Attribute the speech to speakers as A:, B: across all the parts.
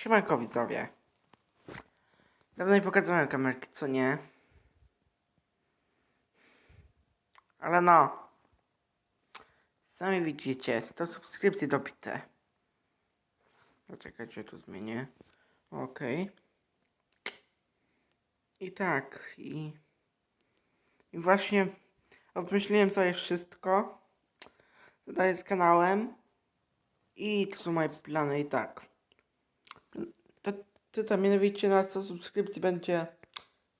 A: Siemanko widzowie. Dawno nie pokazywałem kamerki, co nie? Ale no. Sami widzicie, 100 subskrypcji dobite. Zaczekajcie, tu zmienię. Okej. I tak, i... I właśnie obmyśliłem sobie wszystko. Zadaję z kanałem. I to są moje plany i tak. To, mianowicie na 100 subskrypcji będzie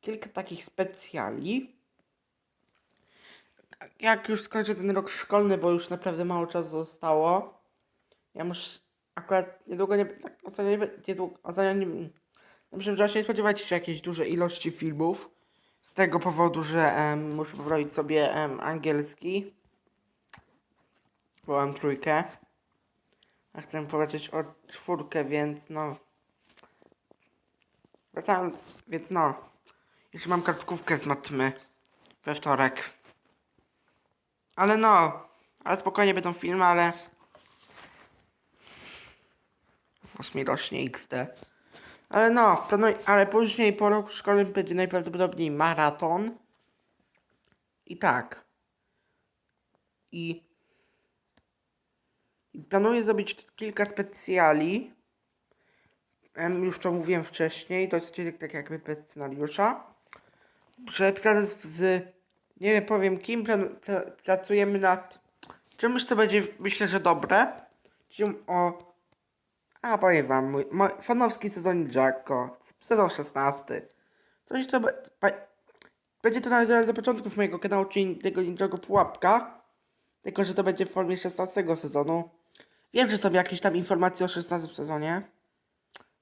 A: kilka takich specjali. Jak już skończę ten rok szkolny, bo już naprawdę mało czasu zostało. Ja muszę akurat niedługo nie tak ostatnio nie niedługo, ostatnio nie się spodziewacie się jakiejś dużej ilości filmów. Z tego powodu, że em, muszę powroić sobie em, angielski. Bo mam trójkę. A chcę powiedzieć o czwórkę, więc no. Wracam, więc no. Jeszcze mam kartkówkę z matmy we wtorek. Ale no. Ale spokojnie będą filmy, ale. Włos mi rośnie XD. Ale no, planuj, ale później po roku szkolnym będzie najprawdopodobniej maraton. I tak. I i Planuję zrobić kilka specjali. Już to mówiłem wcześniej, to jest tak, jakby bez scenariusza. Że prezes z, nie wiem, powiem kim, plan, pra, pracujemy nad czymś, co będzie, myślę, że dobre. Czyli o, a powiem wam, mój, mój fanowski sezon Jacko, sezon 16. Coś, co pa, będzie to należało do początków mojego kanału, czyli tego niczego pułapka. Tylko, że to będzie w formie 16 sezonu. Wiem, że są jakieś tam informacje o 16 sezonie,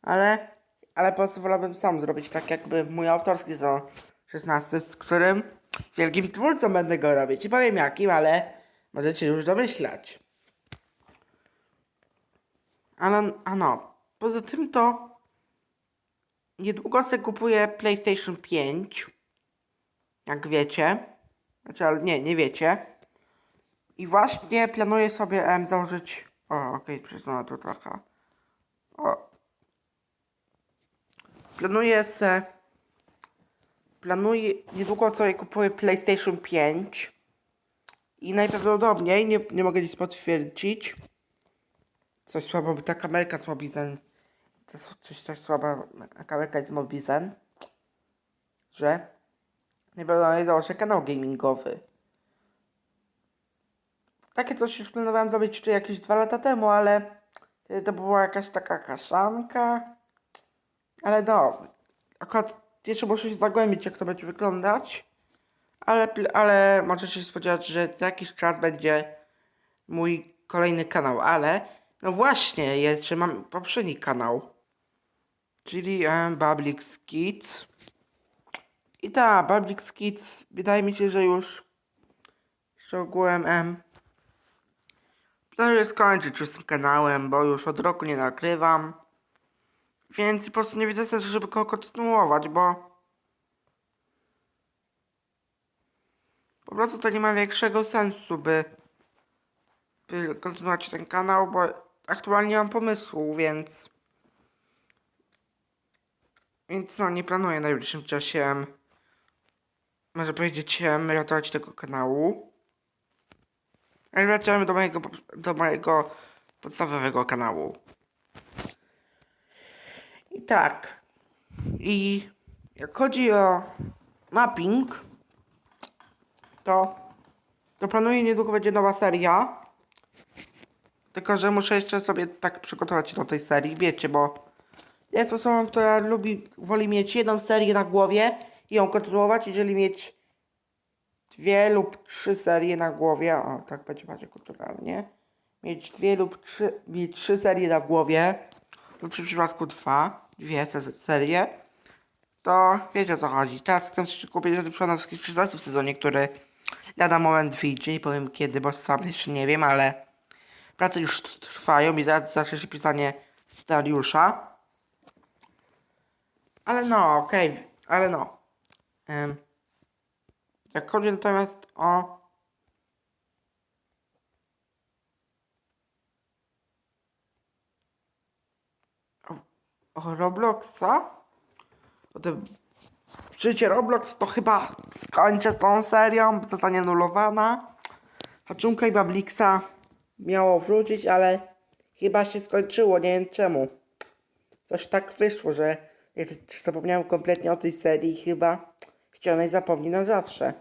A: ale, ale po prostu wolałbym sam zrobić tak jakby mój autorski sezon 16, z którym wielkim twórcą będę go robić. Nie powiem jakim, ale możecie już domyślać. Ale, a no, poza tym to niedługo sobie kupuję PlayStation 5, jak wiecie. Znaczy, ale nie, nie wiecie. I właśnie planuję sobie em, założyć. O, okej, okay, tu trochę. O. Planuję se. Planuję. Niedługo sobie kupuję PlayStation 5. I najprawdopodobniej, nie, nie mogę nic potwierdzić. Coś słabo, bo ta kamerka z Mobizen. Coś, coś słaba kamerka z Mobizen. Że. Najprawdopodobniej założę kanał gamingowy. Takie coś już planowałem zrobić czy jakieś dwa lata temu, ale to była jakaś taka kaszanka. Ale no, akurat jeszcze muszę się zagłębić, jak to będzie wyglądać. Ale, ale możecie się spodziewać, że za jakiś czas będzie mój kolejny kanał, ale no właśnie, jeszcze mam poprzedni kanał. Czyli Bablix Kids. I ta, Bablix Kids, wydaje mi się, że już ogółem um, Planuję skończyć już z tym kanałem, bo już od roku nie nagrywam. Więc po prostu nie widzę sensu, żeby go kontynuować, bo... Po prostu to nie ma większego sensu, by... by kontynuować ten kanał, bo aktualnie nie mam pomysłu, więc... Więc no, nie planuję w najbliższym czasie... Może powiedzieć, ratować tego kanału. Ale wracamy do mojego, do mojego podstawowego kanału. I tak. I jak chodzi o mapping, to, to planuję niedługo będzie nowa seria. Tylko, że muszę jeszcze sobie tak przygotować do tej serii, wiecie, bo jest osobą, która lubi, woli mieć jedną serię na głowie i ją kontynuować, jeżeli mieć dwie lub trzy serie na głowie, o tak będzie bardziej kulturalnie, mieć dwie lub trzy, mieć trzy serie na głowie, w przypadku dwa, dwie serie, to wiecie o co chodzi. Teraz chcę się kupić na 16 sezonie, który lada moment wyjdzie, nie powiem kiedy, bo sam jeszcze nie wiem, ale prace już trwają i zaraz zacznie się pisanie scenariusza. Ale no, okej, okay. ale no. Um. Jak chodzi natomiast o Robloxa. Potem życie Roblox to chyba skończę z tą serią, zostanie anulowana. Haczunka i Bablixa miało wrócić, ale chyba się skończyło, nie wiem czemu. Coś tak wyszło, że ja zapomniałem kompletnie o tej serii chyba ścianej zapomni na zawsze.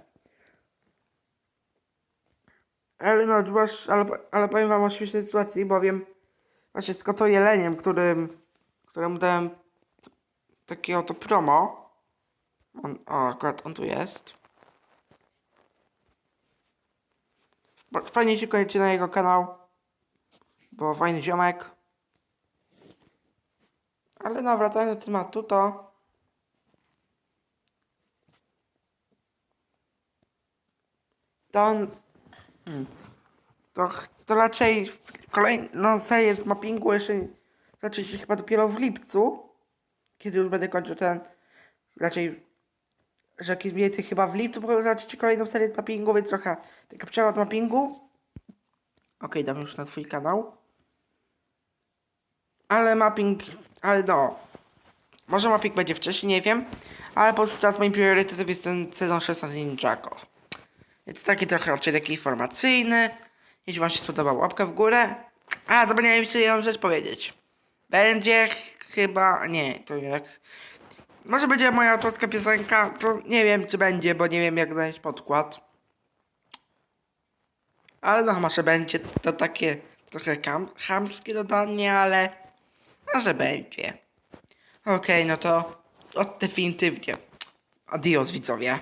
A: Ale no, ale, ale powiem wam o śmiesznej sytuacji, bowiem właśnie z Koto Jeleniem, którym, któremu dałem takie oto promo. On, o, akurat on tu jest. Fa- Fajnie się kończy na jego kanał, bo fajny ziomek. Ale no, wracając do tematu, to... To on... Hmm. To, to raczej kolejną serię z mappingu jeszcze zacznie się chyba dopiero w lipcu, kiedy już będę kończył ten... Raczej, że mniej więcej chyba w lipcu bo zaczniecie kolejną serię z mappingu, więc trochę taka przerwa od mappingu. Okej, dam już na swój kanał. Ale mapping, ale no. Może mapping będzie wcześniej, nie wiem. Ale po prostu teraz moim priorytetem jest ten sezon 16 Ninjago. Więc taki trochę odcinek informacyjny. Jeśli wam się spodobał, łapka w górę. A, zapomniałem jeszcze jedną rzecz powiedzieć. Będzie ch- chyba, nie, to jednak... Może będzie moja autorska piosenka, to nie wiem czy będzie, bo nie wiem jak znaleźć podkład. Ale no może będzie to takie trochę kam, chamskie dodanie, ale może będzie. Okej, no to od definitywnie. Adios widzowie.